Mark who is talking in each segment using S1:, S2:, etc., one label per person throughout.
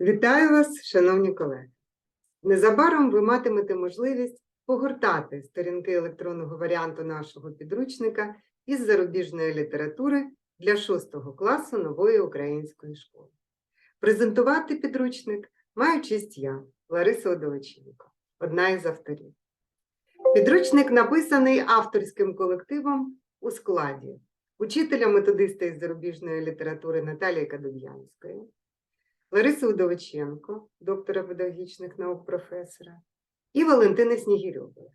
S1: Вітаю вас, шановні колеги. Незабаром ви матимете можливість погортати сторінки електронного варіанту нашого підручника із зарубіжної літератури для 6 класу нової української школи. Презентувати підручник маю честь я, Лариса Одовиченко, одна із авторів. Підручник написаний авторським колективом у складі учителя методиста із зарубіжної літератури Наталії Кадуб'янської, Лариси Удовиченко, доктора педагогічних наук професора, і Валентини Снігірьової,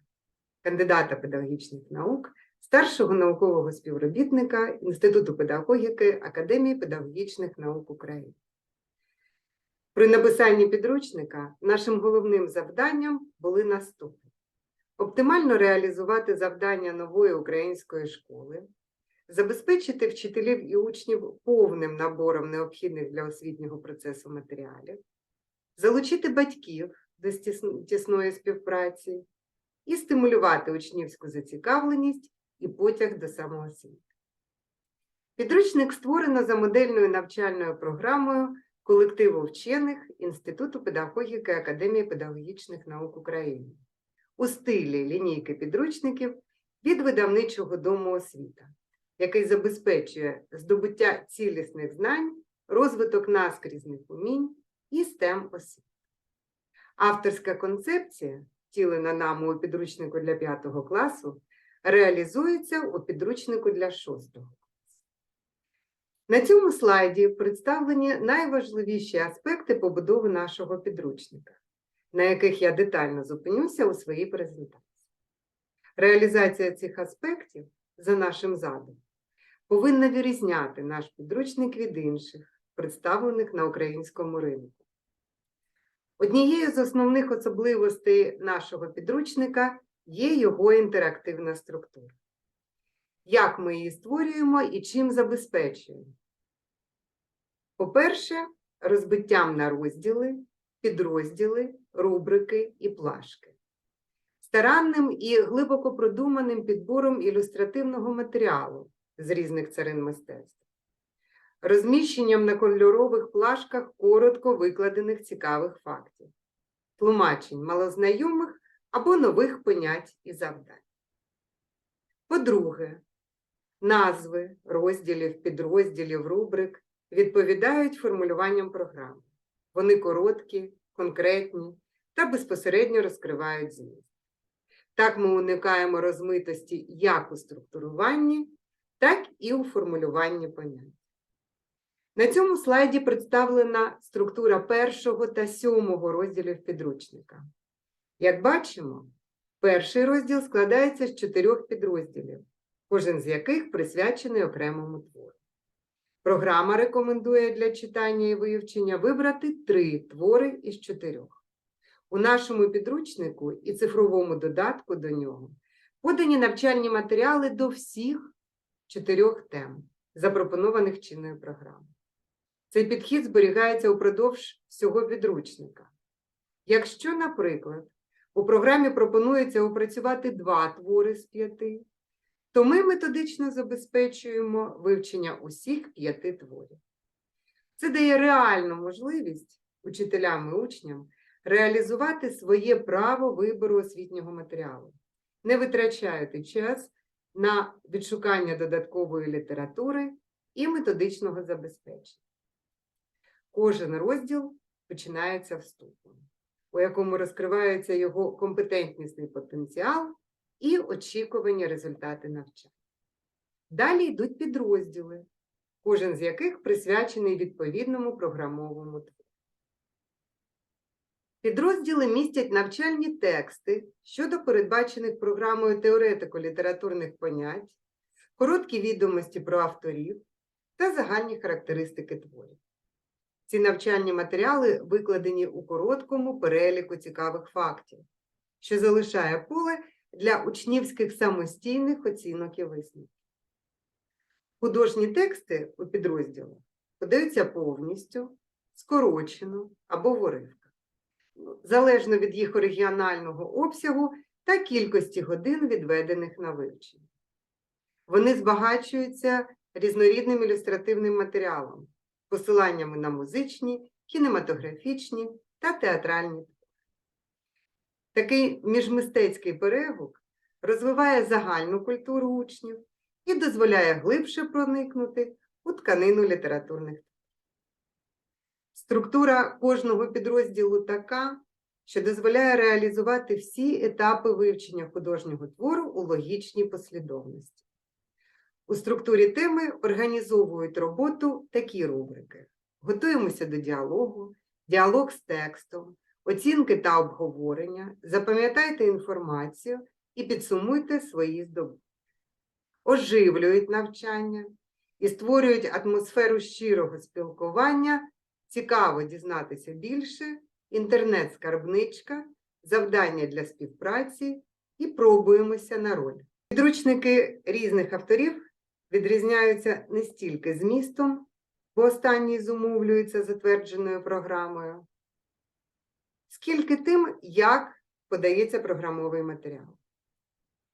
S1: кандидата педагогічних наук, старшого наукового співробітника Інституту педагогіки Академії педагогічних наук України. При написанні підручника нашим головним завданням були наступні: оптимально реалізувати завдання нової української школи, забезпечити вчителів і учнів повним набором необхідних для освітнього процесу матеріалів, залучити батьків до тісної співпраці і стимулювати учнівську зацікавленість і потяг до самоосвіти. Підручник створено за модельною навчальною програмою колективу вчених Інституту педагогіки Академії педагогічних наук України у стилі лінійки підручників від видавничого дому освіта який забезпечує здобуття цілісних знань, розвиток наскрізних умінь і STEM освіти. Авторська концепція, втілена нами у підручнику для 5 класу, реалізується у підручнику для 6 класу. На цьому слайді представлені найважливіші аспекти побудови нашого підручника, на яких я детально зупинюся у своїй презентації. Реалізація цих аспектів за нашим задумом повинна вирізняти наш підручник від інших, представлених на українському ринку. Однією з основних особливостей нашого підручника є його інтерактивна структура. Як ми її створюємо і чим забезпечуємо? По-перше, розбиттям на розділи, підрозділи, рубрики і плашки старанним і глибоко продуманим підбором ілюстративного матеріалу з різних царин мистецтв, розміщенням на кольорових плашках коротко викладених цікавих фактів, тлумачень малознайомих або нових понять і завдань. По-друге, назви розділів, підрозділів, рубрик відповідають формулюванням програми. Вони короткі, конкретні та безпосередньо розкривають зміст. Так ми уникаємо розмитості як у структуруванні, так і у формулюванні понять. На цьому слайді представлена структура першого та сьомого розділів підручника. Як бачимо, перший розділ складається з чотирьох підрозділів, кожен з яких присвячений окремому твору. Програма рекомендує для читання і вивчення вибрати три твори із чотирьох. У нашому підручнику і цифровому додатку до нього подані навчальні матеріали до всіх чотирьох тем, запропонованих чинною програмою. Цей підхід зберігається упродовж всього підручника. Якщо, наприклад, у програмі пропонується опрацювати два твори з п'яти, то ми методично забезпечуємо вивчення усіх п'яти творів. Це дає реальну можливість учителям і учням реалізувати своє право вибору освітнього матеріалу, не витрачаючи час на відшукання додаткової літератури і методичного забезпечення. Кожен розділ починається вступом, у якому розкривається його компетентнісний потенціал і очікувані результати навчання. Далі йдуть підрозділи, кожен з яких присвячений відповідному програмовому твору. Підрозділи містять навчальні тексти щодо передбачених програмою теоретико-літературних понять, короткі відомості про авторів та загальні характеристики творів. Ці навчальні матеріали викладені у короткому переліку цікавих фактів, що залишає поле для учнівських самостійних оцінок і висновків. Художні тексти у підрозділах подаються повністю, скорочено або в уривках залежно від їх оригіонального обсягу та кількості годин, відведених на вивчення. Вони збагачуються різнорідним ілюстративним матеріалом, посиланнями на музичні кінематографічні та театральні. Такий міжмистецький перегук розвиває загальну культуру учнів і дозволяє глибше проникнути у тканину літературних. Структура кожного підрозділу така, що дозволяє реалізувати всі етапи вивчення художнього твору у логічній послідовності. У структурі теми організовують роботу такі рубрики: готуємося до діалогу, діалог з текстом, оцінки та обговорення, запам'ятайте інформацію і підсумуйте свої здобутки. Оживлюють навчання і створюють атмосферу щирого спілкування, цікаво дізнатися більше, інтернет-скарбничка, завдання для співпраці і пробуємося на роль. Підручники різних авторів відрізняються не стільки змістом, бо останній зумовлюється затвердженою програмою, скільки тим, як подається програмовий матеріал.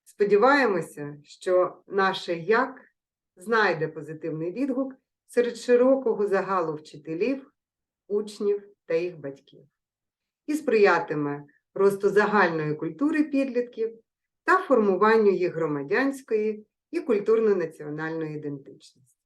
S1: Сподіваємося, що наше як знайде позитивний відгук серед широкого загалу вчителів, учнів та їх батьків і сприятиме росту загальної культури підлітків та формуванню їх громадянської і культурно-національної ідентичності.